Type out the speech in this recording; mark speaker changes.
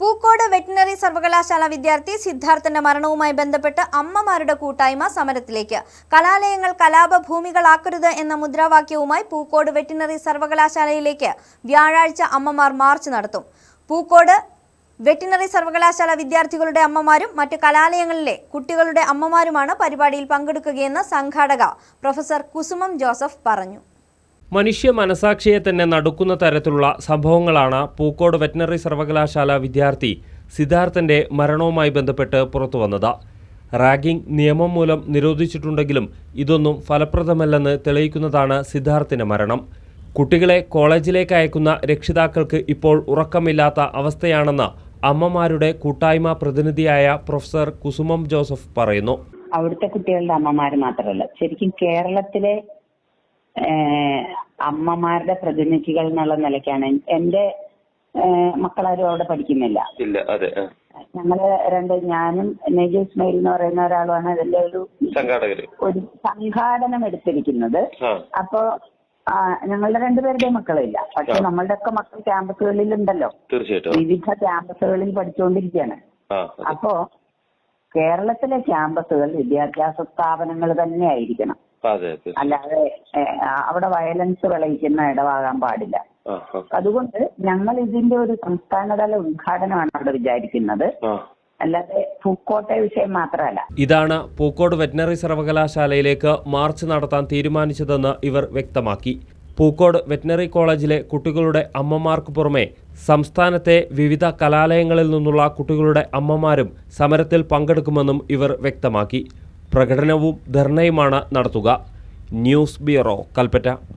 Speaker 1: Pookode veterinary സർവകലാശാല വിദ്യാർത്ഥി സിദ്ധാർത്ഥന്റെ മരണവുമായി ബന്ധപ്പെട്ട് അമ്മമാരുടെ കൂട്ടായ്മ സമരത്തിലേക്ക്. കലാലയങ്ങൾ കലാപഭൂമികളാക്കരുത് എന്ന മുദ്രാവാക്യവുമായി പൂക്കോട് വെറ്റിനറി സർവകലാശാലയിലേക്ക് വ്യാഴാഴ്ച അമ്മമാർ മാർച്ച് നടത്തും. പൂക്കോട് വെറ്റിനറി സർവകലാശാല വിദ്യാർത്ഥികളുടെ അമ്മമാരും മറ്റ് കലാലയങ്ങളിലെ കുട്ടികളുടെ അമ്മമാരുമാണ് പരിപാടിയിൽ പങ്കെടുക്കുകയെന്ന് സംഘാടക പ്രൊഫസർ കുസുമം ജോസഫ് പറഞ്ഞു.
Speaker 2: മനുഷ്യ മനസാക്ഷിയെ തന്നെ നടുക്കുന്ന തരത്തിലുള്ള സംഭവങ്ങളാണ് പൂക്കോട് വെറ്റിനറി സർവകലാശാല വിദ്യാർത്ഥി സിദ്ധാർത്ഥന്റെ മരണവുമായി ബന്ധപ്പെട്ട് പുറത്തുവന്നത് റാഗിംഗ് നിയമം മൂലം നിരോധിച്ചിട്ടുണ്ടെങ്കിലും ഇതൊന്നും ഫലപ്രദമല്ലെന്ന് തെളിയിക്കുന്നതാണ് സിദ്ധാർത്ഥിന്റെ മരണം. കുട്ടികളെ കോളേജിലേക്ക് അയക്കുന്ന രക്ഷിതാക്കൾക്ക് ഇപ്പോൾ ഉറക്കമില്ലാത്ത അവസ്ഥയാണെന്ന് അമ്മമാരുടെ കൂട്ടായ്മ പ്രതിനിധിയായ പ്രൊഫസർ കുസുമം ജോസഫ് പറയുന്നു.
Speaker 3: അവിടുത്തെ കുട്ടികളുടെ അമ്മമാർ മാത്രമല്ല ശരിക്കും കേരളത്തിലെ അമ്മമാരുടെ പ്രതിനിധികൾ എന്നുള്ള നിലയ്ക്കാണ്. എന്റെ മക്കളാരും അവിടെ പഠിക്കുന്നില്ല.
Speaker 4: ഇല്ല അതെ ആ.
Speaker 3: ഞങ്ങൾ രണ്ട് ഞാനും നെജു ഇസ്മയിൽ എന്ന് പറയുന്ന ഒരാളുമാണ് അതിന്റെ ഒരു ഒരു സംഘാടനം എടുത്തിരിക്കുന്നത്. അപ്പോ ഞങ്ങളുടെ രണ്ടുപേരുടെയും മക്കളില്ല. പക്ഷെ നമ്മളുടെ ഒക്കെ മക്കൾ ക്യാമ്പസുകളിൽ ഉണ്ടല്ലോ വിവിധ ക്യാമ്പസുകളിൽ പഠിച്ചുകൊണ്ടിരിക്കുകയാണ്. അപ്പോ കേരളത്തിലെ ക്യാമ്പസുകൾ വിദ്യാഭ്യാസ സ്ഥാപനങ്ങൾ തന്നെ ആയിരിക്കണം അല്ലാതെ അവിടെ വയലൻസ് വിളയിക്കുന്ന ഇടവാകാൻ പാടില്ല. അതുകൊണ്ട് ഞങ്ങൾ ഇതിന്റെ ഒരു സംസ്ഥാനതല ഉദ്ഘാടനമാണ് അവിടെ വിചാരിക്കുന്നത്. അല്ലാതെ പൂക്കോട്ടെ വിഷയം മാത്രമല്ല.
Speaker 2: ഇതാണ് പൂക്കോട് വെറ്റിനറി സർവകലാശാലയിലേക്ക് മാർച്ച് നടത്താൻ തീരുമാനിച്ചതെന്ന് ഇവർ വ്യക്തമാക്കി. പൂക്കോട് വെറ്റിനറി കോളേജിലെ കുട്ടികളുടെ അമ്മമാർക്ക് പുറമെ സംസ്ഥാനത്തെ വിവിധ കലാലയങ്ങളിൽ നിന്നുള്ള കുട്ടികളുടെ അമ്മമാരും സമരത്തിൽ പങ്കെടുക്കുമെന്നും ഇവർ വ്യക്തമാക്കി. പ്രകടനവും ധർണയുമാണ് നടത്തുക. News bureau Kalpetta.